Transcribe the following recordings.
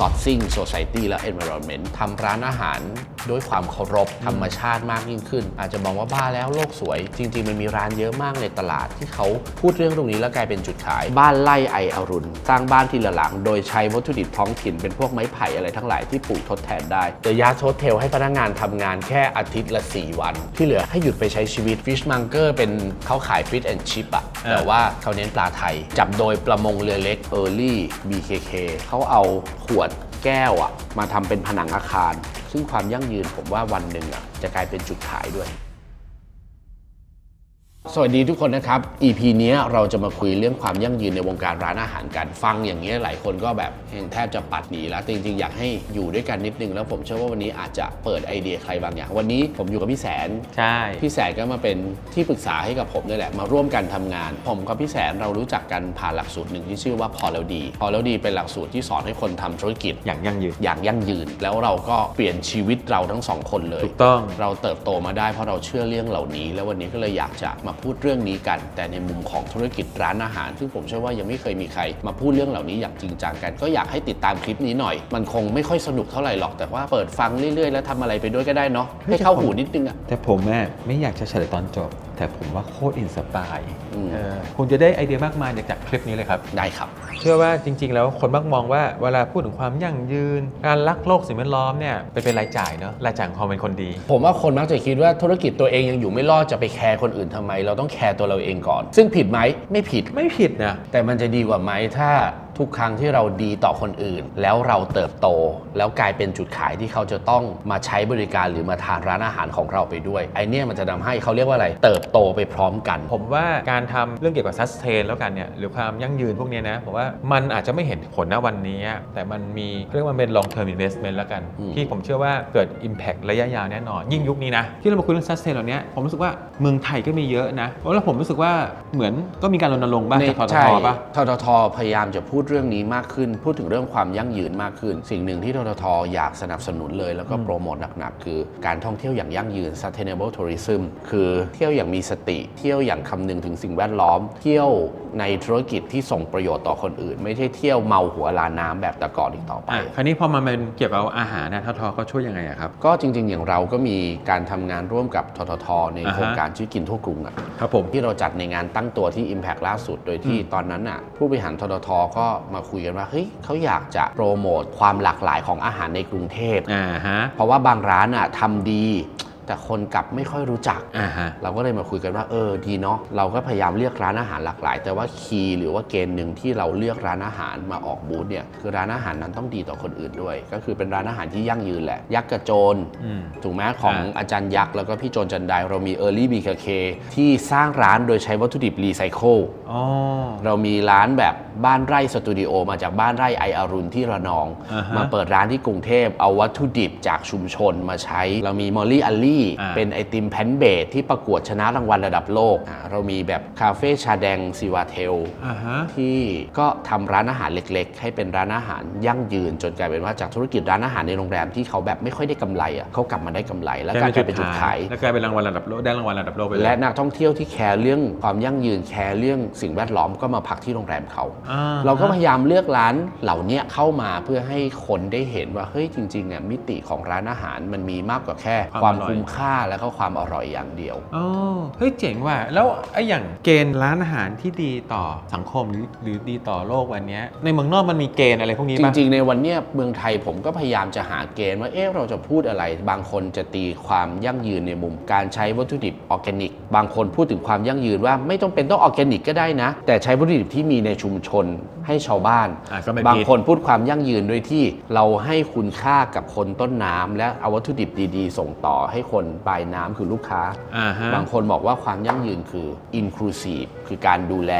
สอดซิ่ง Society และ Environment ทำร้านอาหารด้วยความเคารพธรรมชาติมากยิ่งขึ้น อาจจะมองว่าบ้าแล้วโลกสวย จริง ๆ มันมีร้านเยอะมากในตลาดที่เขาพูดเรื่องตรงนี้แล้วกลายเป็นจุดขาย บ้านไล่ไออรุณ สร้างบ้านทีละหลัง โดยใช้วัตถุดิบท้องถิ่นเป็นพวกไม้ไผ่อะไรทั้งหลายที่ปลูกทดแทนได้เดยาโชเทลให้พนักงานทำงานแค่อาทิตย์ละ 4 วัน ที่เหลือให้หยุดไปใช้ชีวิต Fishmonger เป็นเขาขาย Fish and Chip อะแต่ว่าเขาเน้นปลาไทย จับโดยประมงเรือเล็ก Early BKK เขาเอาขวด แก้วอะมาทำเป็นผนังอาคาร ซึ่งความยั่งยืนผมว่าวันหนึ่งอะจะกลายเป็นจุดขายด้วย สวัสดีทุกคนนะครับ EP เนี้ยเราจะมาคุยเรื่องความยั่งยืนในวงการร้านอาหารกันฟังอย่างเงี้ยหลายคนก็แบบแทบจะปัดหนีแล้วแต่จริงๆ อยากให้อยู่ด้วยกันนิดนึง แล้วผมเชื่อว่าวันนี้อาจจะเปิดไอเดียใครบางอย่าง วันนี้ผมอยู่กับพี่แสน ใช่ พี่แสนก็มาเป็นที่ปรึกษาให้กับผมนี่แหละมาร่วมกันทำงาน ผมกับพี่แสนเรารู้จักกันผ่านหลักสูตรหนึ่งที่ชื่อว่าพอแล้วดี พอแล้วดีเป็นหลักสูตรที่สอนให้คนทำธุรกิจอย่างยั่งยืนอย่างยั่งยืน แล้วเราก็เปลี่ยนชีวิตเราทั้งสองคนเลยถูกต้องเราเติบโตมาได้เพราะเราเชื่อเรื่องเหล่านี้ แล้ววันนี้ก็เลยอยากจะมาพูดเรื่องนี้กัน แต่ในมุมของธุรกิจร้านอาหาร ซึ่งผมเชื่อว่ายังไม่เคยมีใคร มาพูดเรื่องเหล่านี้อย่างจริงจังกัน ก็อยากให้ติดตามคลิปนี้หน่อย มันคงไม่ค่อยสนุกเท่าไหร่หรอกแต่ว่าเปิดฟังเรื่อยๆ แล้วทำอะไรไปด้วยก็ได้เนาะให้เข้าหูนิดนึงอะแต่ผมแม่ไม่อยากจะเฉลยตอนจบ แต่ผมว่าโคตรอินสปายอืม คุณจะได้ไอเดียมากมายจากคลิปนี้เลยครับ ได้ครับ เชื่อว่าจริง ๆ แล้วคนมักมองว่าเวลาพูดถึงความยั่งยืน การรักโลกสิ่งแวดล้อมเนี่ยเป็นเป็นรายจ่ายเนาะรายจ่ายของความเป็นคนดี ผมว่าคนมักจะคิดว่าธุรกิจตัวเองยังอยู่ไม่รอดจะไปแคร์คนอื่นทำไม เราต้องแคร์ตัวเราเองก่อน ซึ่งผิดไหมไม่ผิด ไม่ผิดนะ แต่มันจะดีกว่าไหมถ้า ทุกครั้งที่เราดีต่อคนอื่น แล้วเราเติบโต แล้วกลายเป็นจุดขายที่เขาจะต้องมาใช้บริการหรือมาทานร้านอาหารของเราไปด้วย ไอเนี้ยมันจะทำให้เขาเรียกว่าอะไรเติบโตไปพร้อมกัน ผมว่าการทำเรื่องเกี่ยวกับ sustain แล้วกันเนี่ยหรือความยั่งยืนพวกเนี้ยนะผมว่ามันอาจจะไม่เห็นผลณวันนี้ แต่มันมีเรียกว่าเป็น long term investment แล้วกันอืมที่ผมเชื่อว่าเกิด impact ระยะยาวแน่นอน ยิ่งยุคนี้นะ ที่เรามาคุยเรื่อง sustain เหล่านี้ผมรู้สึกว่าเมืองไทยก็มีเยอะนะแล้วผมรู้สึกว่าเหมือนก็มีการรณรงค์บ้างจากททใช่ป่ะทททพยายามจะพูดเรื่องนี้มากขึ้น พูดถึงเรื่องความยั่งยืนมากขึ้น สิ่งหนึ่งที่ทททอยากสนับสนุนเลย แล้วก็โปรโมทหนักๆ คือการท่องเที่ยวอย่างยั่งยืน sustainable tourism คือเที่ยวอย่างมีสติ เที่ยวอย่างคำนึงถึงสิ่งแวดล้อม เที่ยวในธุรกิจที่ส่งประโยชน์ต่อคนอื่น ไม่ใช่เที่ยวเมาหัวลาน้ำแบบแต่ก่อนอีกต่อไปอะคราวนี้พอมาเป็นเกี่ยวกับอาหารนะททเขาช่วยยังไงอะครับ ก็จริง ๆ อย่างเราก็มีการทำงานร่วมกับทททในอ่าฮะโครงการชื่อกินทั่วกรุงอะครับผมที่เราจัดในงานตั้งตัวที่ Impact ล่าสุด โดยที่ตอนนั้นน่ะผู้บริหารทททก็มาคุยกันว่าเฮ้ยเขาอยากจะโปรโมทความหลากหลายของอาหารในกรุงเทพ อ่าฮะ เพราะว่าบางร้านอะทำดี แต่คนกลับไม่ค่อยรู้จัก อ่าฮะ เราก็เลยมาคุยกันว่าเออดีเนาะเราก็พยายามเลือกร้านอาหารหลากหลาย แต่ว่าคีย์หรือว่าเกณฑ์หนึ่งที่เราเลือกร้านอาหารมาออกบูธเนี่ยคือร้านอาหารนั้นต้องดีต่อคนอื่นด้วย ก็คือเป็นร้านอาหารที่ยั่งยืนแหละยักษ์กระโจนอืม ถูกไหมของอ่าอาจารย์ยักษ์แล้วก็พี่โจนจันไดเรามี Early BKK ที่สร้างร้านโดยใช้วัตถุดิบรีไซเคิล อ๋อ เรามีร้านแบบบ้านไร่สตูดิโอมาจากบ้านไร่ไออารุณที่ระนอง อ่าฮะ มาเปิดร้านที่กรุงเทพเอาวัตถุดิบจากชุมชนมาใช้ เรามีมอลลี่อัลลี่อ่าเป็นไอติมแพนเบดที่ประกวดชนะรางวัลระดับโลกอ่าเรามีแบบคาเฟ่ชาแดงซีวาเทลอ่าฮะที่ก็ทำร้านอาหารเล็ก ๆ ให้เป็นร้านอาหารยั่งยืนจนกลายเป็นว่าจากธุรกิจร้านอาหารในโรงแรมที่เขาแบบไม่ค่อยได้กำไรอะเขากลับมาได้กำไร และกลายเป็นจุดขายแล้วกลายเป็นรางวัลระดับโลกได้รางวัลระดับโลกไปเลยและนักท่องเที่ยวที่แคร์เรื่องความยั่งยืนแคร์เรื่องสิ่งแวดล้อมก็มาพักที่โรงแรมเขาอ่าเราก็พยายามเลือกร้านเหล่านี้เข้ามาเพื่อให้คนได้เห็นว่าเฮ้ยจริงๆเนี่ยมิติของร้านอาหารมันมีมากกว่าแค่ ความคุ้มค่าแล้วก็ความอร่อยอย่างเดียวอ๋อเฮ้ยเจ๋งว่ะแล้วไอ้อย่างเกณฑ์ร้านอาหารที่ดีต่อสังคมหรือหรือดีต่อโลกวันเนี้ยในเมืองนอกมันมีเกณฑ์อะไรพวกนี้จป่ะริงๆ ในวันเนี้ยเมืองไทยผมก็พยายามจะหาเกณฑ์ว่าเอ๊ะเราจะพูดอะไร บางคนจะตีความยั่งยืนในมุมการใช้วัตถุดิบออร์แกนิก บางคนพูดถึงความยั่งยืนว่าไม่ต้องเป็นต้องออร์แกนิกก็ได้นะ แต่ใช้วัตถุดิบที่มีในชุมชนให้ชาวบ้าน อะก็ไม่บางผิดคนพูดความยั่งยืนด้วยที่เราให้คุณค่ากับคนต้นน้ำและเอาวัตถุดิบดีๆ ส่งต่อให้คนปลายน้ำคือลูกค้า อ่าฮะ บางคนบอกว่าความยั่งยืนคือ inclusive คือการดูแล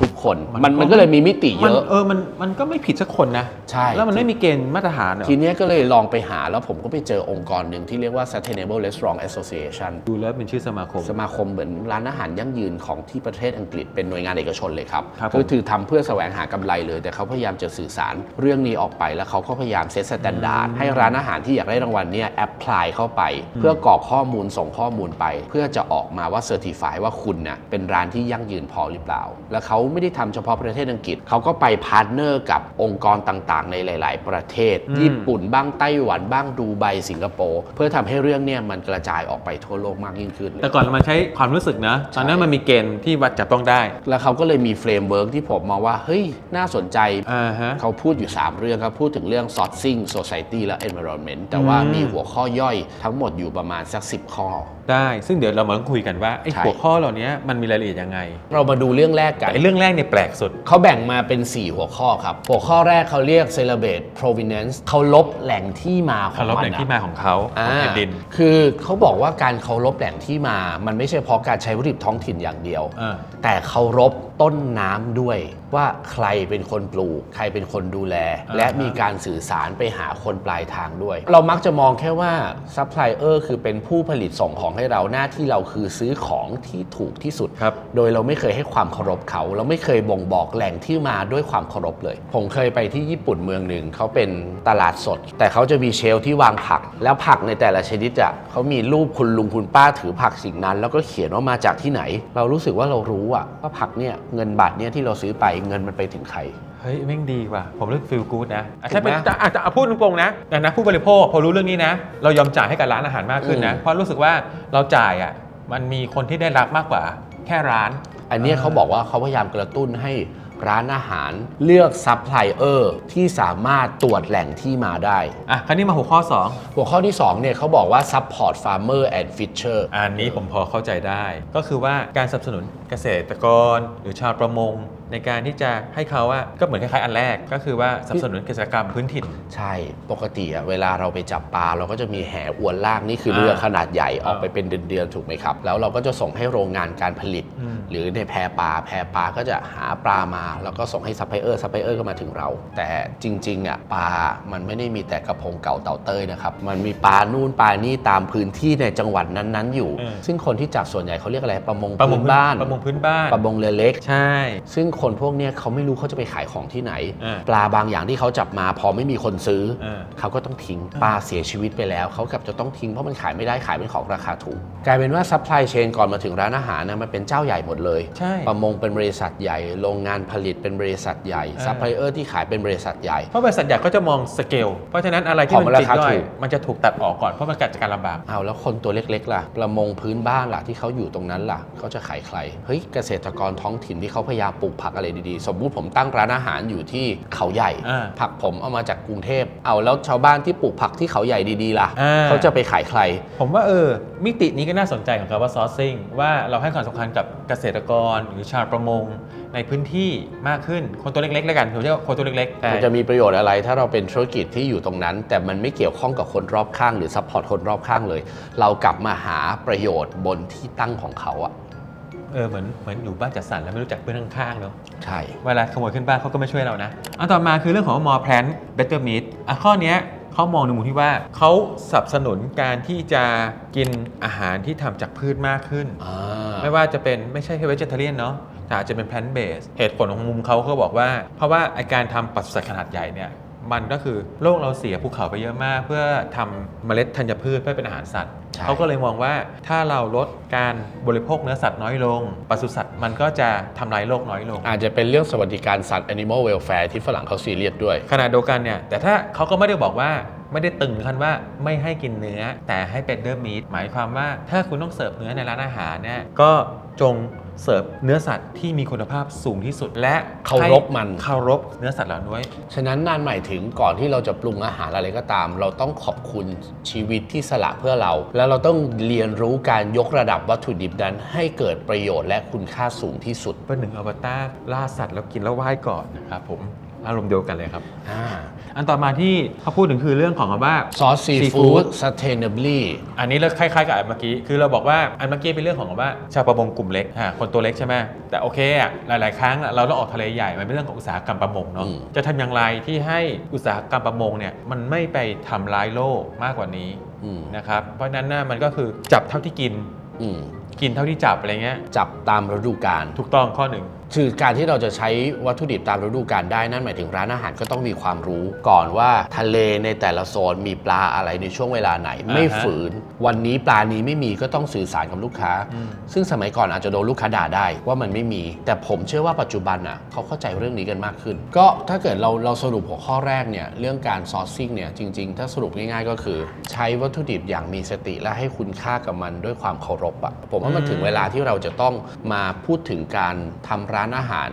ทุกคน มันมันก็มันก็เลยมีมิติเยมันอะ เออมันมันก็ไม่ผิดสักคนนะใช่ แล้วมันไม่มีเกณฑ์มาตรฐานเหรอทีเนี้ยก็เลยลองไปหาแล้วผมก็ไปเจอองค์กรหนึ่งที่เรียกว่า Sustainable Restaurant Association ดูแล้วเป็นชื่อสมาคม สมาคมเหมือนร้านอาหารยั่งยืนของที่ประเทศอังกฤษเป็นหน่วยงานเอกชนเลยครับครับผม ก็คือทำเพื่อแสวงหากำไรเลย แต่เขาพยายามจะสื่อสารเรื่องนี้ออกไปแล้วเขาก็พยายามเซตสแตนดาร์ดให้ร้านอาหารที่อยากได้รางวัลเนี่ยแอพพลายเข้าไป เพื่อกรอกข้อมูลส่งข้อมูลไป เพื่อจะออกมาว่าเซอร์ติฟายว่าคุณน่ะเป็นร้านที่ยั่งยืนพอหรือเปล่า แล้วเขาไม่ได้ทำเฉพาะประเทศอังกฤษเขาก็ไปพาร์ทเนอร์กับองค์กรต่างๆ ในหลาย ๆ ประเทศอืมญี่ปุ่นบ้างไต้หวันบ้างดูไบสิงคโปร์เพื่อทำให้เรื่องเนี้ยมันกระจายออกไปทั่วโลกมากยิ่งขึ้น แต่ก่อนเรามาใช้ความรู้สึกนะตอนนั้นมันมีเกณฑ์ที่วัดจับต้องได้ แล้วเขาก็เลยมีเฟรมเวิร์กที่ผมมองว่าเฮ้ยน่าสนใจอ่าฮะเขาพูดอยู่ 3 เรื่องครับพูดถึงเรื่อง sourcing society และ environment แต่ว่าอืมมีหัวข้อย่อยทั้งหมดอยู่ประมาณสัก 10 ข้อ ได้ซึ่งเดี๋ยวเรามาคุยกันว่าไอ้ใช่ หัวข้อเหล่านี้มันมีรายละเอียดยังไงเรามาดูเรื่องแรกกันไอ้เรื่องแรกเนี่ยแปลกสุด เขาแบ่งมาเป็น 4 หัวข้อครับ หัวข้อแรกเขาเรียก celebrate provenance เขาลบแหล่งที่มาของเคารพมันแหล่งอะที่มาของเขาของแผ่นดินอ่าคือเขาบอกว่าการเคารพแหล่งที่มา มันไม่ใช่เพราะการใช้วัตถุดิบท้องถิ่นอย่างเดียว อ่า แต่เคารพต้นน้ำด้วย ว่าใครเป็นคนปลูก ใครเป็นคนดูแลอ่าและมีการสื่อสารไปหาคนปลายทางด้วย เรามักจะมองแค่ว่าซัพพลายเออร์คือเป็นผู้ผลิตส่งของให้เราหน้าที่เราคือซื้อของที่ถูกที่สุดครับโดยเราไม่เคยให้ความเคารพเขา เราไม่เคยบ่งบอกแหล่งที่มาด้วยความเคารพเลย ผมเคยไปที่ญี่ปุ่นเมืองหนึ่งเขาเป็นตลาดสด แต่เขาจะมีเชลฟ์ที่วางผัก แล้วผักในแต่ละชนิดอะเขามีรูปคุณลุงคุณป้าถือผักสิ่งนั้น แล้วก็เขียนว่ามาจากที่ไหน เรารู้สึกว่าเรารู้อะว่าผักเนี่ยเงินบาทเนี่ยที่เราซื้อไปเงินมันไปถึงใคร เฮ้ยแม่งดีว่ะผมรู้สึกฟีลกู๊ดนะอะถูถ้ากไหมเป็นแต่อาจจะพูดตรงๆนะแต่นะผู้บริโภคพอรู้เรื่องนี้นะ เรายอมจ่ายให้กับร้านอาหารมากขึ้นนะ อืม เพราะรู้สึกว่าเราจ่ายอะมันมีคนที่ได้รับมากกว่าแค่ร้าน อันเนี้ยเขาบอกว่าเขาพยายามกระตุ้นให้ร้านอาหารเลือกซัพพลายเออร์ที่สามารถตรวจแหล่งที่มาได้ อะคราวนี้มาหัวข้อหัวข้อที่2เนี่ยเขาบอกว่า support farmer and fisher 2อันนี้ผมพอเข้าใจได้ ก็คือว่าการสนับสนุนเกษตรกรหรือชาวประมง ในการที่จะให้เขาว่าก็เหมือนคล้ายๆอันแรก ก็คือว่าสนับสนุนเกษตรกรรมพื้นถิ่น ใช่ปกติอะเวลาเราไปจับปลาเราก็จะมีแหอวนลากนี่คือเรือขนาดใหญ่ออกไปเป็นเดือนๆถูกไหมครับ แล้วเราก็จะส่งให้โรงงานการผลิต อืม หรือในแพปลาแพปลาก็จะหาปลามา แล้วก็ส่งให้ซัพพลายเออร์ซัพพลายเออร์ก็มาถึงเรา แต่จริงๆอะปลามันไม่ได้มีแต่กระพงเก่าเต่าเต้ยนะครับมันมีปลานู่นปลานี่ตามพื้นที่ในจังหวัดนั้นๆอยู่อืมซึ่งคนที่จับส่วนใหญ่เขาเรียกอะไรประมงประมงพื้นบ้าน ประมงพื้นบ้านประมงเรือเล็ก ใช่ ซึ่งคนพวกเนี้ยเขาไม่รู้เขาจะไปขายของที่ไหน อ่า ปลาบางอย่างที่เขาจับมาพอไม่มีคนซื้ออ่า เขาก็ต้องทิ้งปลาเสียชีวิตไปแล้ว เขากลับจะต้องทิ้งเพราะมันขายไม่ได้ขายเป็นของราคาถูก กลายเป็นว่าซัพพลายเชนก่อนมาถึงร้านอาหารนะมันเป็นเจ้าใหญ่หมดเลย ใช่ประมงเป็นบริษัทใหญ่ โรงงานผลิตเป็นบริษัทใหญ่อ่า ซัพพลายเออร์ที่ขายเป็นบริษัทใหญ่ เพราะบริษัทใหญ่ก็จะมองสเกล เพราะฉะนั้นอะไรที่ของมันราติดคาด้อถูยก มันจะถูกตัดออกก่อนเพราะมันเกิดจากการลำบาก เอาแล้วคนตัวเล็กๆล่ะ ประมงพื้นบ้านล่ะที่เขาอยู่ตรงนั้นล่ะ เขาจะขายใคร เฮ้ยเกษตรกรท้องถิ่นที่เขาพยายามปลูกผักอะไรดีๆ สมมุติผมตั้งร้านอาหารอยู่ที่เขาใหญ่อ่าผักผมเอามาจากกรุงเทพ เอาแล้วชาวบ้านที่ปลูกผักที่เขาใหญ่ดีๆล่ะอ่าเขาจะไปขายใคร ผมว่าเออ มิตินี้ก็น่าสนใจของคำว่า sourcing ว่าเราให้ความสำคัญกับเกษตรกรหรือชาวประมงในพื้นที่มากขึ้น คนตัวเล็กๆแล้วกันผมเรียกว่าคนตัวเล็กๆแต่มันจะมีประโยชน์อะไรถ้าเราเป็นธุรกิจที่อยู่ตรงนั้น แต่มันไม่เกี่ยวข้องกับคนรอบข้างหรือซัพพอร์ตคนรอบข้างเลย เรากลับมาหาประโยชน์บนที่ตั้งของเขาอะ เออเหมือนเหมือนอยู่บ้านจัดสรรแล้วไม่รู้จักเพื่อนข้างๆเนาะใช่ เวลาขโมยขึ้นบ้านเขาก็ไม่ช่วยเรานะอันต่อมาคือเรื่องของ more plant better meat อะข้อเนี้ยเขามองในมุมที่ว่าเขาสนับสนุนการที่จะกินอาหารที่ทำจากพืชมากขึ้นอ่าไม่ว่าจะเป็นไม่ใช่แค่ vegetarian เนาะแต่อาจจะเป็น plant based เหตุผลของมุมเขาเขาบอกว่า เพราะว่าไอการทำปศุสัตว์ขนาดใหญ่เนี่ย มันก็คือโลกเราเสียภูเขาไปเยอะมาก เพื่อทำเมล็ดธัญพืชเพื่อเป็นอาหารสัตว์ใช่เขาก็เลยมองว่าถ้าเราลดการบริโภคเนื้อสัตว์น้อยลงปศุสัตว์มันก็จะทำลายโลกน้อยลง อาจจะเป็นเรื่องสวัสดิการสัตว์ animal welfare ที่ฝรั่งเขาซีเรียสด้วย ขณะเดียวกันเนี่ยแต่ถ้าเขาก็ไม่ได้บอกว่าไม่ได้ตึงขั้นว่าไม่ให้กินเนื้อแต่ให้เป็นเดอร์มี t หมายความว่าถ้าคุณต้องเสิร์ฟเนื้อในร้านอาหารเนี่ยก็ จงเสิร์ฟเนื้อสัตว์ที่มีคุณภาพสูงที่สุด และเคารพมัน เคารพเนื้อสัตว์เหล่านี้ด้วยฉะนั้นนั่นหมายถึงก่อนที่เราจะปรุงอาหารอะไรก็ตาม เราต้องขอบคุณชีวิตที่สละเพื่อเรา แล้วเราต้องเรียนรู้การยกระดับวัตถุดิบนั้น ให้เกิดประโยชน์และคุณค่าสูงที่สุด เป็นหนึ่งอวตารล่าสัตว์แล้วกินแล้วไหว้ก่อนนะครับผม อารมณ์เดียวกันเลยครับ อ่าอันต่อมาที่เขาพูดถึงคือเรื่องของคำว่า ซอสซีฟู้ด sustainably อันนี้เราคล้ายๆกับอันเมื่อกี้ คือเราบอกว่าอันเมื่อกี้เป็นเรื่องของว่าชาวประมงกลุ่มเล็กอ่าคนตัวเล็กใช่ไหมแต่โอเคอะหลายๆ ครั้งเราต้องออกทะเลใหญ่ มันเป็นเรื่องของอุตสาหกรรมประมงเนาะ อืม จะทำอย่างไรที่ให้อุตสาหกรรมประมงเนี่ยมันไม่ไปทำร้ายโลกมากกว่านี้อืมนะครับ เพราะฉะนั้นน่ะมันก็คือจับเท่าที่กิน อืมกินเท่าที่จับอะไรเงี้ย จับตามฤดูกาลถูกต้องข้อหนึ่ง คือการที่เราจะใช้วัตถุดิบตามฤดูกาลได้นั่นหมายถึงร้านอาหารก็ต้องมีความรู้ก่อนว่าทะเลในแต่ละโซนมีปลาอะไรในช่วงเวลาไหน ไม่อ่าฮะฝืน วันนี้ปลานี้ไม่มีก็ต้องสื่อสารกับลูกค้า ซึ่งสมัยก่อนอาจจะโดนลูกค้าด่าได้ว่ามันไม่มี แต่ผมเชื่อว่าปัจจุบันอะเขาเข้าใจเรื่องนี้กันมากขึ้น ก็ถ้าเกิดเราเราสรุปหัวข้อแรกเนี่ยเรื่องการซอร์ซิ่งเนี่ยจริง ๆ ถ้าสรุปง่าย ๆ ก็คือ ใช้วัตถุดิบอย่างมีสติและให้คุณค่ากับมันด้วยความเคารพอะผมว่ามันถึงเวลาที่เราจะต้องมาพูดถึงการทำร้านอาหาร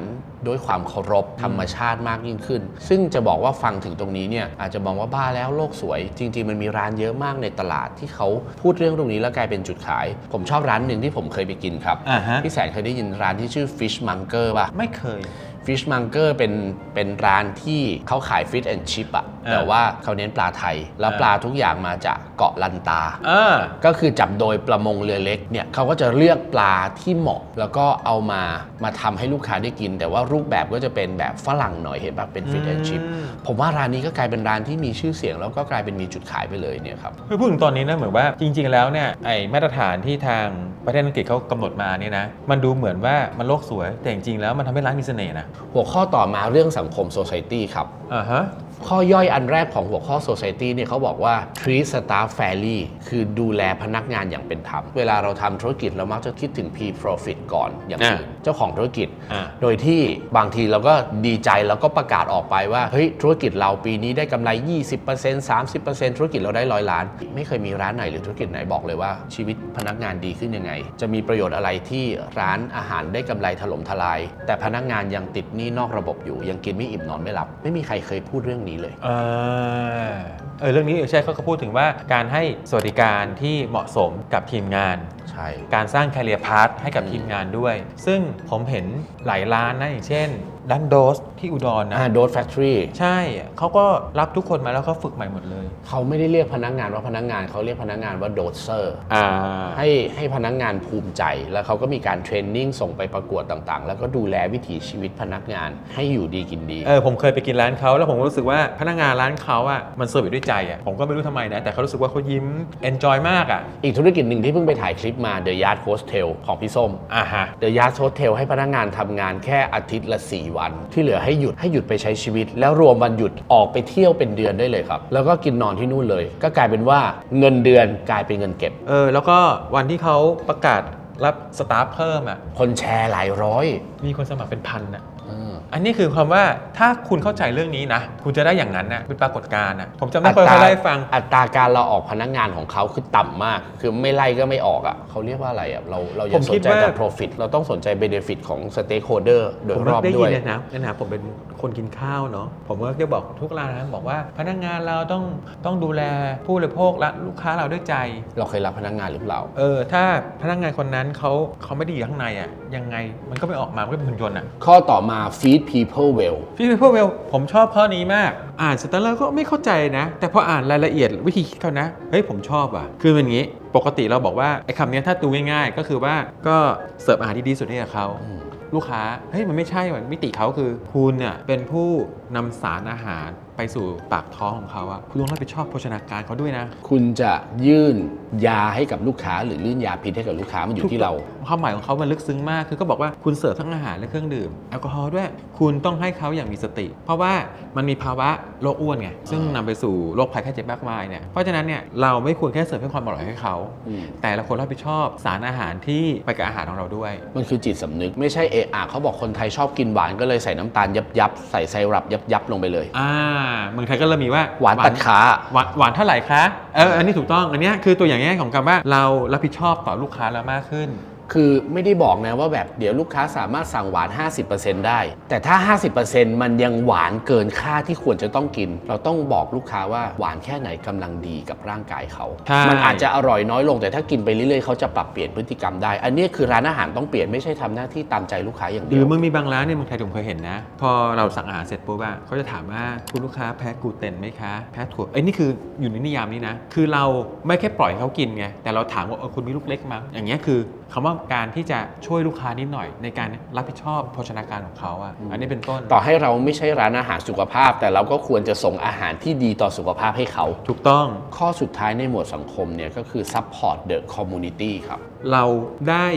ด้วยความเคารพธรรมชาติมากยิ่งขึ้น ซึ่งจะบอกว่าฟังถึงตรงนี้เนี่ยอาจจะมองว่าบ้าแล้วโลกสวย จริง ๆ มันมีร้านเยอะมากในตลาดที่เขาพูดเรื่องตรงนี้แล้วกลายเป็นจุดขาย ผมชอบร้านหนึ่งที่ผมเคยไปกินครับอ่าฮะพี่แสนเคยได้ยินร้านที่ชื่อ Fish Monger ป่ะ ไม่เคย Fish Monger เป็นเป็นร้านที่เขาขาย Fish and Chip อะอ่าแต่ว่าเขาเน้นปลาไทย แล้วอ่าปลาทุกอย่างมาจากเกาะลันตาอ่าก็คือจับโดยประมงเรือเล็กเนี่ยเขาก็จะเลือกปลาที่เหมาะ แล้วก็เอามามาทำให้ลูกค้าได้กิน แต่ว่ารูปแบบก็จะเป็นแบบฝรั่งหน่อยเห็นแบบเป็นฟิตแอนชิพอืมผมว่าร้านนี้ก็กลายเป็นร้านที่มีชื่อเสียง แล้วก็กลายเป็นมีจุดขายไปเลยเนี่ยครับคือพูดถึงตอนนี้นะเหมือนว่าจริง ๆ แล้วเนี่ยไอมาตรฐานที่ทางประเทศอังกฤษเขากำหนดมาเนี่ยนะมันดูเหมือนว่ามันโลกสวยแต่จริงๆแล้วมันทำให้ร้านมีเสน่ห์นะหัวข้อต่อมาเรื่องสังคม Society ครับอ่าฮะ ข้อย่อยอันแรกของหัวข้อ Society เนี่ยเขาบอกว่า treat staff fairly คือดูแลพนักงานอย่างเป็นธรรม เวลาเราทำธุรกิจเรามักจะคิดถึง P profit ก่อนอย่างอ่าอื่นเจ้าของธุรกิจอ่าโดยที่บางทีเราก็ดีใจแล้วก็ประกาศออกไปว่าเฮ้ยธุรกิจเราปีนี้ได้กำไร 20% 30%ธุรกิจเราได้ร้อยล้าน ไม่เคยมีร้านไหนหรือธุรกิจไหนบอกเลยว่าชีวิตพนักงานดีขึ้นยังไง จะมีประโยชน์อะไรที่ร้านอาหารได้กำไรถล่มทลาย แต่พนักงานยังติดหนี้นอกระบบอยู่ยังกินไม่อิ่มนอนไม่หลับ ไม่มีใครเคยพูดเรื่องนี้เลยอ่าเออเรื่องนี้เออใช่เขาก็พูดถึงว่าการให้สวัสดิการที่เหมาะสมกับทีมงานใช่ การสร้างแคเรียพาร์ทให้กับอืมทีมงานด้วย ซึ่งผมเห็นหลายร้านนะ อย่างเช่นดันโดสที่อุดรนะ อ่าโดสแฟคทอรี่ใช่เขาก็รับทุกคนมาแล้วเขาฝึกใหม่หมดเลย เขาไม่ได้เรียกพนักงานว่าพนักงานเขาเรียกพนักงานว่าโดสเซอร์ อ่า ให้ให้พนักงานภูมิใจ แล้วเขาก็มีการเทรนนิ่งส่งไปประกวดต่างๆ แล้วก็ดูแลวิถีชีวิตพนักงานให้อยู่ดีกินดี เออผมเคยไปกินร้านเขาแล้วผมก็รู้สึกว่าพนักงานร้านเขาอะมันเสิร์ฟอยู่ด้วยใจอะผมก็ไม่รู้ทำไมนะ แต่เขารู้สึกว่าเขายิ้มเอนจอยมากอะ อีกธุรกิจหนึ่งที่เพิ่งไปถ่ายคลิปมา The Yard Hostel ของพี่ส้มอ่าฮะ The Yard Hostel ให้พนักงานทำงานแค่อาทิตย์ละ 4 วัน ที่เหลือให้หยุดให้หยุดไปใช้ชีวิต แล้วรวมวันหยุดออกไปเที่ยวเป็นเดือนได้เลยครับ แล้วก็กินนอนที่นู่นเลย ก็กลายเป็นว่าเงินเดือนกลายเป็นเงินเก็บ เออ แล้วก็วันที่เขาประกาศรับสตาฟเพิ่มอะ คนแชร์หลายร้อย มีคนสมัครเป็นพันอะ อืมอันนี้คือความว่าถ้าคุณเข้าใจเรื่องนี้นะ คุณจะได้อย่างนั้นนะเป็นปรากฏการณ์นะผมจำได้เคยไล่าให้ฟัง อัตราการเราออกพนักงานของเขาคือต่ำมาก คือไม่ไล่ก็ไม่ออกอะเขาเรียกว่าอะไรอะเราเราอย่าผมสคินดใจว่าแต่ profit เราต้องสนใจ benefit ของ stakeholder โดยผมรอบได้ด้ยิวนยเลยนะในฐานะผมเป็นคนกินข้าวเนาะผมก็จะบอกทุกร้านนะบอกว่าพนักงานเราต้องต้องดูแลผู้บริโภคและลูกค้าเราด้วยใจ เราเคยรับพนักงานหรือเปล่าเออถ้าพนักงานคนนั้นเขาเขาไม่ดีอยู่ข้างในอะยังไงมันก็ไม่ออกมามันก็เป็นหุ่นยนต์อะข้อต่อมา feed people well พี่พีเพิลเวลผมชอบข้อนี้มาก อ่านเสร็จแล้วก็ไม่เข้าใจนะ แต่พออ่านรายละเอียดวิธีคิดเขานะ เฮ้ยผมชอบอะ คือเป็นอย่างนี้ ปกติเราบอกว่าไอ้คำเนี้ยถ้าดูง่ายๆ ก็คือว่าก็เสิร์ฟอาหารที่ดีที่สุดให้กับเขาอืมลูกค้า เฮ้ยมันไม่ใช่มันมิติเขาคือ คุณเนี่ยเป็นผู้นำสารอาหารไปสู่ปากท้องของเขาอะคุณต้องรับผิดชอบโภชนาการเขาด้วยนะ คุณจะยื่นยาให้กับลูกค้า หรือยื่นยาพิษให้กับลูกค้ามันอยู่ที่เรา ความหมายของเขามันลึกซึ้งมากคือก็บอกว่าคุณเสิร์ฟทั้งอาหารและเครื่องดื่มแอลกอฮอล์ด้วย คุณต้องให้เขาอย่างมีสติ เพราะว่ามันมีภาวะโรคอ้วนไงซึ่งนำไปสู่โรคภัยไข้เจ็บมากมายเนี่ยเพราะฉะนั้นเนี่ยเราไม่ควรแค่เสิร์ฟให้ความอร่อยให้เขาอืมแต่เราควรรับผิดชอบสารอาหารที่ไปกับอาหารของเราด้วย มันคือจิตสำนึกไม่ใช่เอะอะเขาบอกคนไทยชอบกินหวานก็เลยใส่น้ำตาลยับยับๆใส่ไซรัปยับยับๆลงไปเลยอ่าเมืองไทยก็เริ่มมีว่าหวานตัดขาหวานหวานเท่าไหร่คะเอออันนี้ถูกต้องอันเนี้ยคือตัวอย่างง่ายของคำว่าเรารับผิดชอบต่อลูกค้าเรามากขึ้น คือไม่ได้บอกนะว่าแบบเดี๋ยวลูกค้าสามารถสั่งหวาน 50%ได้ แต่ถ้า 50%มันยังหวานเกินค่าที่ควรจะต้องกิน เราต้องบอกลูกค้าว่าหวานแค่ไหนกำลังดีกับร่างกายเขาใช่มันอาจจะอร่อยน้อยลงแต่ถ้ากินไปเรื่อยๆเขาจะปรับเปลี่ยนพฤติกรรมได้ อันนี้คือร้านอาหารต้องเปลี่ยนไม่ใช่ทำหน้าที่ตามใจลูกค้าอย่างหเดีรืยอวมึงมีบางร้านเนี่ยเมึงไทยผมเคยเห็นนะ พอเราสั่งอาหารเสร็จปุ๊บอะเขาจะถามว่าคุณลูกค้าแพ้กลูเตนไหมคะแพ้ถั่วไอ้ยนี่คืออยู่ในนิยามนี้นะ คือเราไม่แค่ปล่อยให้เขากินไงแต่เราถามว่าเออคุณมีลูกเล็กมั้งอย่างเงี้ยคือ คำว่าการที่จะช่วยลูกค้านิดหน่อย ในการรับผิดชอบโภชนาการของเขาอะอันนี้เป็นต้นต่อให้เราไม่ใช่ร้านอาหารสุขภาพ แต่เราก็ควรจะส่งอาหารที่ดีต่อสุขภาพให้เขา ถูกต้องข้อสุดท้ายในหมวดสังคมเนี่ยก็คือ support the community ครับ เราได้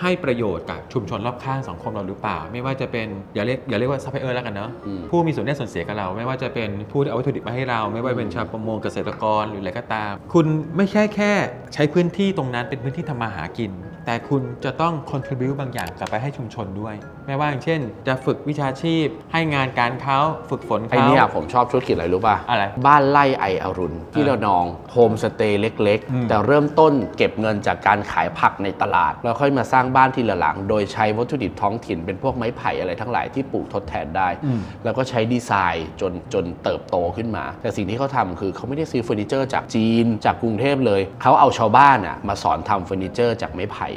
ให้ประโยชน์กับชุมชนรอบข้างสังคมเราหรือเปล่า ไม่ว่าจะเป็นอย่าเรียกอย่าเรียกว่าซัพพลายเออร์แล้วกันเนาะอืม ผู้มีส่วนได้ส่วนเสียกับเรา ไม่ว่าจะเป็นผู้ที่เอาวัตถุดิบมาให้เรา ไม่ว่าเป็นชาวประมงเกษตรกรหรืออะไรก็ตาม คุณไม่ใช่แค่ใช้พื้นที่ตรงนั้นเป็นพื้นที่ทำมาหากิน แต่คุณจะต้อง contribu บางอย่างกลับไปให้ชุมชนด้วย ไม่ว่าอย่างเช่น จะฝึกวิชาชีพ ให้งานการเขาฝึกฝนไอเขา เนี่ยผมชอบธุรกิจอะไรรู้ป่ะ อะไรบ้านไล่ไออรุณที่อ่าระนองโฮมสเตย์เล็ก อืม ๆ แต่เริ่มต้นเก็บเงินจากการขายผักในตลาด แล้วค่อยมาสร้างบ้านทีละหลัง โดยใช้วัตถุดิบท้องถิ่นเป็นพวกไม้ไผ่อะไรทั้งหลายที่ปลูกทดแทนได้อืมแล้วก็ใช้ดีไซน์จนจนเติบโตขึ้นมา แต่สิ่งที่เขาทำคือเขาไม่ได้ซื้อเฟอร์นิเจอร์จากจีนจากกรุงเทพเลย เขาเอาชาวบ้านอะมาสอนทำเฟอร์นิเจอร์จากไม้ไผ่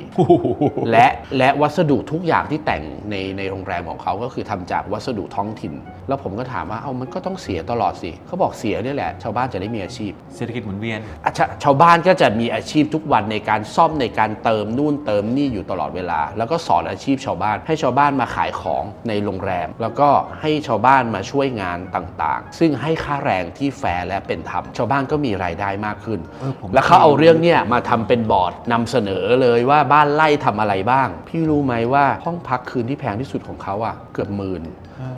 และและวัสดุทุกอย่างที่แต่งในในโรงแรมของเขาก็คือทำจากวัสดุท้องถิ่น แล้วผมก็ถามว่าเอามันก็ต้องเสียตลอดสิเขาบอกเสียเนี่ยแหละชาวบ้านจะได้มีอาชีพ เศรษฐกิจหมุนเวียนอะชาชาวบ้านก็จะมีอาชีพทุกวันในการซ่อมในการเติมนู่นเติมนี่อยู่ตลอดเวลา แล้วก็สอนอาชีพชาวบ้าน ให้ชาวบ้านมาขายของในโรงแรม แล้วก็ให้ชาวบ้านมาช่วยงานต่างๆ ซึ่งให้ค่าแรงที่แฟร์และเป็นธรรมชาวบ้านก็มีรายได้มากขึ้น เออผม แล้วเขาเอาเรื่องเนี้ยมาทำเป็นบอร์ดนำเสนอเลยว่าบ้านไล่ทำอะไรบ้าง พี่รู้ไหมว่าห้องพักคืนที่แพงที่สุดของเขาอะเกือบหมื่น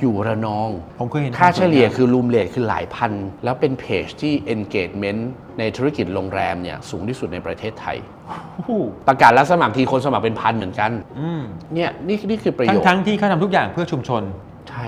อยู่ระนอง ผมเคยเห็นค่าเฉลี่ยคือรูมเลทคือหลายพัน แล้วเป็นเพจที่ engagement ในธุรกิจโรงแรมเนี่ยสูงที่สุดในประเทศไทยโอ้โหประกาศรับสมัครทีคนสมัครเป็นพันเหมือนกันอืมเนี่ยนี่นี่คือประโยทั้งชน์ทั้งที่เขาทำทุกอย่างเพื่อชุมชน ใช่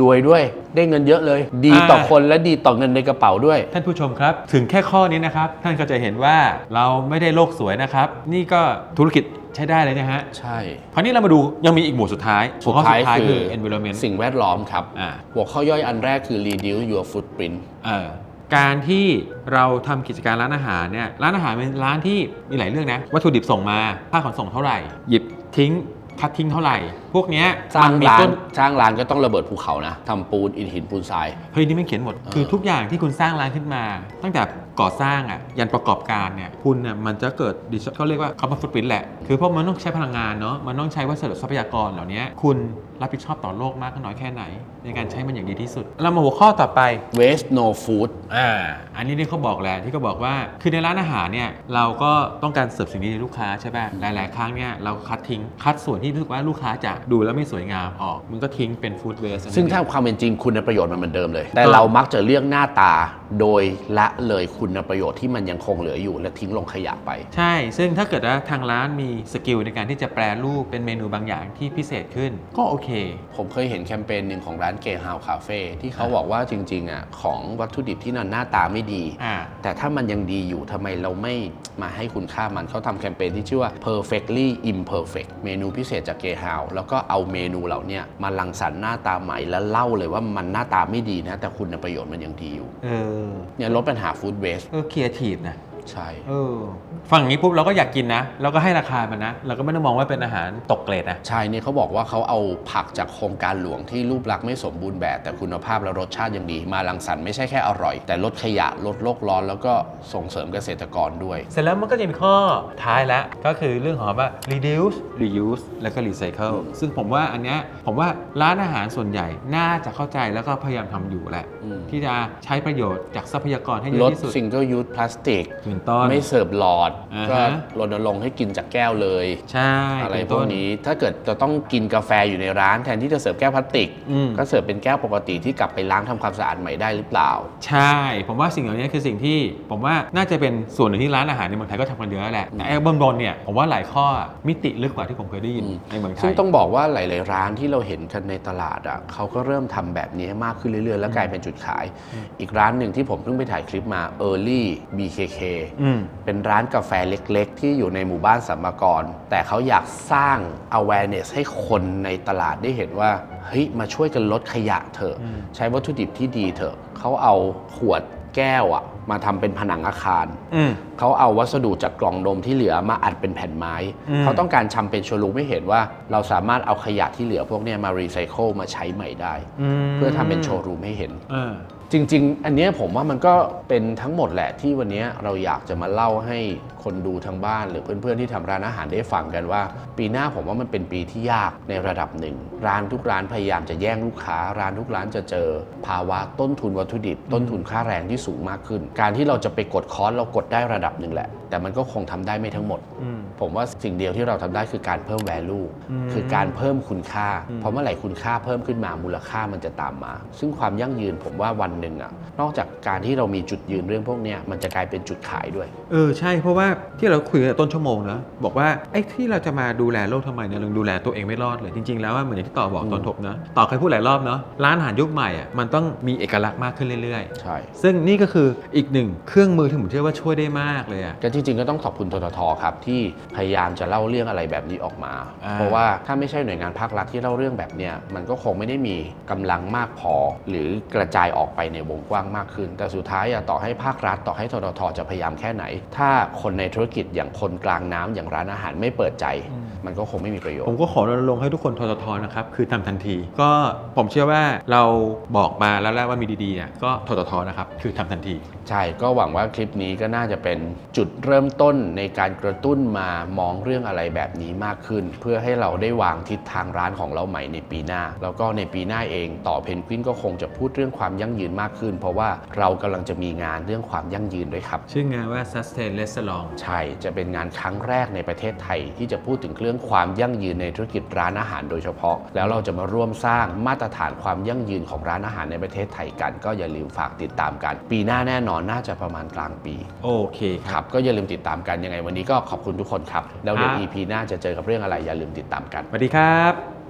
รวยด้วยได้เงินเยอะเลย ดีต่ออาคนและดีต่อเงินในกระเป๋าด้วย ท่านผู้ชมครับ ถึงแค่ข้อนี้นะครับ ท่านก็จะเห็นว่าเราไม่ได้โลกสวยนะครับ นี่ก็ธุรกิจ ใช้ได้เลยนะฮะ ใช่คราวนี้เรามาดูยังมีอีกหมวดสุดท้ายหัวข้อสุดท้ายคือ environment สิ่งแวดล้อมครับอ่าหัวข้อย่อยอันแรกคือ reduce your footprint เออการที่เราทำกิจการร้านอาหารเนี่ยร้านอาหารเป็นร้านที่มีหลายเรื่องนะ วัตถุดิบส่งมาค่าขนส่งเท่าไหร่ หยิบทิ้งคัดทิ้งเท่าไหร่ พวกเนี้ยสร้างมันมีร้าต้นนสร้างร้านก็ต้องระเบิดภูเขานะทำปูนอิฐหินปูนทรายเฮ้ยนี่ไม่เขียนหมดเออคือทุกอย่างที่คุณสร้างร้านขึ้นมา ตั้งแต่ก่อสร้างอะยันประกอบการเนี่ยคุณเนี่ยมันจะเกิด digital- เขาเรียกว่า carbon footprint แหละ คือเพราะมันต้องใช้พลังงานเนาะมันต้องใช้วัสดุทรัพยากรเหล่านี้คุณรับผิดชอบต่อโลกมากน้อยแค่ไหน ในการใช้มันอย่างดีที่สุดเรามาหัวข้อต่อไป waste no food อ่าอันนี้ที่เขาบอกแหละที่เขาบอกว่าคือในร้านอาหารเนี่ยเราก็ต้องการเสิร์ฟสิ่งนี้ให้ลูกค้าใช่ป่ะหลาย ๆ ครั้งเนี่ยเราคัดทิ้งคัดส่วนที่รู้สึกว่าลูกค้าจะดูแล้วไม่สวยงามออกมันก็ทิ้งเป็นฟู้ดเวสซึ่งถ้าความเป็นจริงคุณประโยชน์มันเหมือนเดิมเลย แต่อ่าเรามักจะเลือกหน้าตาโดยละเลยคุณประโยชน์ที่มันยังคงเหลืออยู่และทิ้งลงขยะไป ใช่ ซึ่งถ้าเกิดว่าทางร้านมีสกิลในการที่จะแปรรูปเป็นเมนูบางอย่างที่พิเศษขึ้น ก็โอเค ผมเคยเห็นแคมเปญหนึ่งของร้านเกฮาวคาเฟ่ที่เขาบอกว่าจริงๆอะของวัตถุดิบที่นันหน้าตาไม่ดี อ่า แต่ถ้ามันยังดีอยู่ทำไมเราไม่มาให้คุณค่ามันเขาทำแคมเปญที่ชื่อว่า perfectly imperfect เมนูพิเศษจากเกฮาวแล้วก็เอาเมนูเหล่าเนี้ยมาลังสรรค์หน้าตาใหม่แล้วเล่าเลยว่ามันหน้าตาไม่ดีนะ แต่คุณประโยชน์มันยังดีอยู่เออ เนี่ยลดปัญหาฟู้ดเวสเออครีเอทีฟนะ ใช่ เออ ฟังอย่างนี้ปุ๊บเราก็อยากกินนะเราก็ให้ราคามันนะ เราก็ไม่ต้องมองว่าเป็นอาหารตกเกรดนะ ใช่เนี่ยเขาบอกว่าเขาเอาผักจากโครงการหลวงที่รูปลักษณ์ไม่สมบูรณ์แบบ แต่คุณภาพและรสชาติยังดี มาลังสรรค์ไม่ใช่แค่อร่อย แต่ลดขยะลดโลกร้อนแล้วก็ส่งเสริมเกษตรกรด้วย เสร็จแล้วมันก็จะมีข้อท้ายแล้วก็คือเรื่องของว่า reduce reuse แล้วก็ recycle ซึ่งผมว่าอันเนี้ยผมว่าร้านอาหารส่วนใหญ่น่าจะเข้าใจแล้วก็พยายามทำอยู่แหละอืม ที่จะใช้ประโยชน์จากทรัพยากรให้เยลอะดที่สุด ซิงเกิลยู e พลาสติก เป็นต้น ไม่เสิร์ฟหลอดอ่าฮะ ก็รณรงค์ให้กินจากแก้วเลย ใช่อะไรเป็พวกนี้ถ้าเกิดจะต้องกินกาแฟอยู่ในร้านแทนที่จะเสิร์ฟแก้วพลาสติก อืม ก็เสิร์ฟเป็นแก้วปกติที่กลับไปล้างทำความสะอาดใหม่ได้หรือเปล่า ใช่ ผมว่าสิ่งเหล่านี้คือสิ่งที่ผมว่าน่าจะเป็นส่วนหนึ่งที่ร้านอาหารในเมืองไทยก็ทำกันเยอะแหละแต่ไอ้เบื้องบนเนี่ยผมว่าหลายข้อมิติลึกกว่าที่ผมเคยได้ยินอืม ในเมืองไทซึ่งย ต้องบอกว่าหลาย ๆ ร้านที่เราเห็นกันในตลาดอะเขาก็เริ่มทำแบบนี้มากขึ้นเรื่อย ๆ แล้วกลายเป็นจุดขาย อีกร้านหนึ่งที่ผมเพิ่งไปถ่ายคลิปมา Early BKK อืม เป็นร้านกาแฟเล็กๆ ที่อยู่ในหมู่บ้านสัมมากร แต่เขาอยากสร้าง awareness ให้คนในตลาดได้เห็นว่าเฮ้ยมาช่วยกันลดขยะเถอะอืมใช้วัตถุดิบที่ดีเถอะเขาเอาขวดแก้วอะมาทำเป็นผนังอาคารอืมเขาเอาวัสดุจากกล่องนมที่เหลือมาอัดเป็นแผ่นไม้อืมเขาต้องการทำเป็นโชว์รูมให้เห็นว่า เราสามารถเอาขยะที่เหลือพวกเนี้ยมารีไซเคิลมาใช้ใหม่ได้ เพื่อทำเป็นโชว์รูมให้เห็นเออ จริง ๆ อันนี้ผมว่ามันก็เป็นทั้งหมดแหละที่วันนี้เราอยากจะมาเล่าให้คนดูทางบ้าน หรือเพื่อนๆที่ทำร้านอาหารได้ฟังกันว่า ปีหน้าผมว่ามันเป็นปีที่ยากในระดับหนึ่ง ร้านทุกร้านพยายามจะแย่งลูกค้า ร้านทุกร้านจะเจอ ภาวะต้นทุนวัตถุดิบ ต้นทุนค่าแรงที่สูงมากขึ้น การที่เราจะไปกดคอสเรากดได้ระดับหนึ่งแหละ แต่มันก็คงทำได้ไม่ทั้งหมด ผมว่าสิ่งเดียวที่เราทำได้คือการเพิ่ม value คือการเพิ่มคุณค่าเพราะเมื่อไหร่คุณค่าเพิ่มขึ้นมามูลค่ามันจะตามมา ซึ่งความยั่งยืนผมว่าวันหนึ่งอะนอกจากการที่เรามีจุดยืนเรื่องพวกเนี้ยมันจะกลายเป็นจุดขายด้วย เออใช่เพราะว่าที่เราคุยกันต้นชั่วโมงนะบอกว่าไอ้ที่เราจะมาดูแลโลกทำไมเนี่ยเราดูแลตัวเองไม่รอดเลยจริง ๆ แล้วว่าเหมือนอย่างที่ต่อบอกอืมตอนถกนะต่อเคยพูดหลายรอบเนาะร้านอาหารยุคใหม่อะมันต้องมีเอกลักษณ์มากขึ้นเรื่อยใช่ๆซึ่งนี่ก็คืออีกหนึ่งเครื่องมือที่ผมเชื่อว่าช่วยได้มากเลยอะก็จริงๆก็ต้องขอบคุณทททครับที่พยายามจะเล่าเรื่องอะไรแบบนี้ออกมาอ่าเพราะว่าถ้าไม่ใช่หน่วยงานภาครัฐที่เล่าเรื่องแบบเนี้ยมันก็คงไม่ได้มีกำลังมากพอ หรือกระจายออกไปในวงกว้างมากขึ้น แต่สุดท้ายอะต่อให้ภาครัฐต่อให้ทททจะพยายามแค่ไหน ถ้าคนในธุรกิจอย่างคนกลางน้ำอย่างร้านอาหารไม่เปิดใจ มันก็คงไม่มีประโยชผน์มก็ขอรณรงค์ให้ทุกคนทททนะครับ คือทำทันที ก็ผมเชื่อว่าเราบอกมาแล้วแหละว่ามีดีๆเนี่ยก็ทททนะครับ คือทำทันที ใช่ ก็หวังว่าคลิปนี้ก็น่าจะเป็นจุดเริ่มต้นในการกระตุ้นมามองเรื่องอะไรแบบนี้มากขึ้น เพื่อให้เราได้วางทิศทางร้านของเราใหม่ในปีหน้า แล้วก็ในปีหน้าเองต่อเพนกวินก็คงจะพูดเรื่องความยั่งยืนมากขึ้น เพราะว่าเรากำลังจะมีงานเรื่องความยั่งยืนด้วยครับ ชื่องานว่า sustain restaurant ใช่ จะเป็นงานครั้งแรกในประเทศไทย ที่จะพูดถึงเรื่องความยั่งยืนในธุรกิจร้านอาหารโดยเฉพาะ แล้วเราจะมาร่วมสร้างมาตรฐานความยั่งยืนของร้านอาหารในประเทศไทยกัน ก็อย่าลืมฝากติดตามกัน ปีหน้าแน่นอนน่าจะประมาณกลางปี โอเคคครับรับ ก็อย่าลืมติดตามกันยังไงวันนี้ก็ขอบคุณทุกคนครับแล้วเดี๋ยวครับ EP หน้าจะเจอกับเรื่องอะไรอย่าลืมติดตามกันสวัสดีครับ